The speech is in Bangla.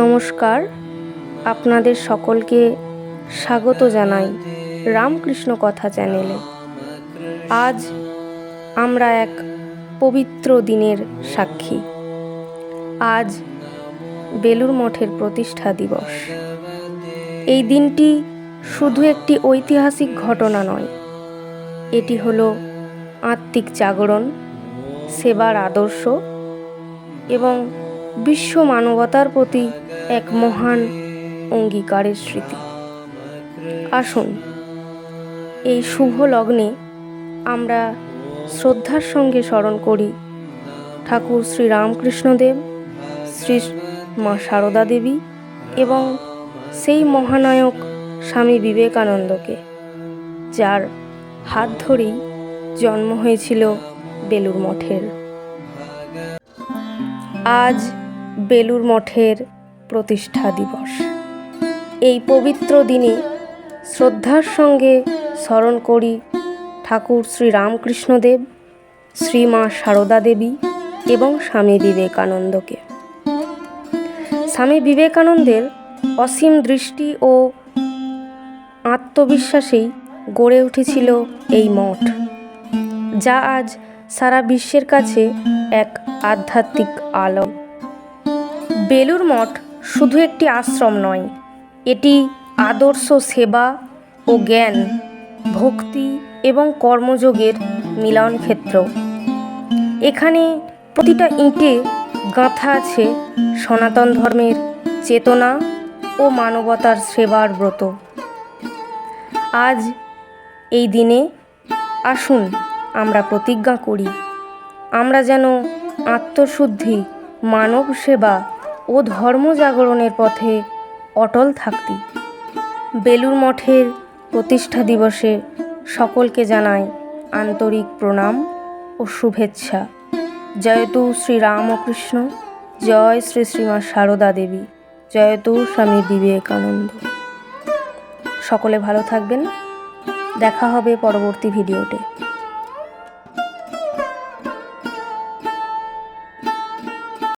নমস্কার, আপনাদের সকলকে স্বাগত জানাই রামকৃষ্ণ কথা চ্যানেলে। আজ আমরা এক পবিত্র দিনের সাক্ষী। আজ বেলুর মঠের প্রতিষ্ঠা দিবস। এই দিনটি শুধু একটি ঐতিহাসিক ঘটনা নয়, এটি হলো আত্মিক জাগরণ, সেবার আদর্শ এবং বিশ্ব মানবতার প্রতি এক মহান অঙ্গীকারের স্মৃতি। আসুন, এই শুভ লগ্নে আমরা শ্রদ্ধার সঙ্গে স্মরণ করি ঠাকুর শ্রী রামকৃষ্ণদেব শ্রী মা সারদা দেবী এবং সেই মহানায়ক স্বামী বিবেকানন্দকে, যার হাত ধরেই জন্ম হয়েছিল বেলুর মঠের। আজ বেলুর মঠের প্রতিষ্ঠা দিবস। এই পবিত্র দিনে শ্রদ্ধার সঙ্গে স্মরণ করি ঠাকুর শ্রী রামকৃষ্ণদেব শ্রীমা সারদা দেবী এবং স্বামী বিবেকানন্দকে। স্বামী বিবেকানন্দের অসীম দৃষ্টি ও আত্মবিশ্বাসেই গড়ে উঠেছিল এই মঠ, যা আজ সারা বিশ্বের কাছে এক আধ্যাত্মিক আলো। বেলুর মঠ শুধু একটি আশ্রম নয়, এটি আদর্শ সেবা ও জ্ঞান, ভক্তি এবং কর্মযোগের মিলন ক্ষেত্র এখানে প্রতিটা ইঁটে গাঁথা আছে সনাতন ধর্মের চেতনা ও মানবতার সেবার ব্রত। আজ এই দিনে আসুন আমরা প্রতিজ্ঞা করি, আমরা যেন আত্মশুদ্ধি, মানব সেবা ও ধর্ম জাগরণের পথে অটল থাকতি। বেলুর মঠের প্রতিষ্ঠা দিবসে সকলকে জানাই আন্তরিক প্রণাম ও শুভেচ্ছা। জয়তু শ্রী রামকৃষ্ণ, জয় শ্রী শ্রীমা সারদা দেবী, জয়তু স্বামী বিবেকানন্দ। সকলে ভালো থাকবেন। দেখা হবে পরবর্তী ভিডিওতে।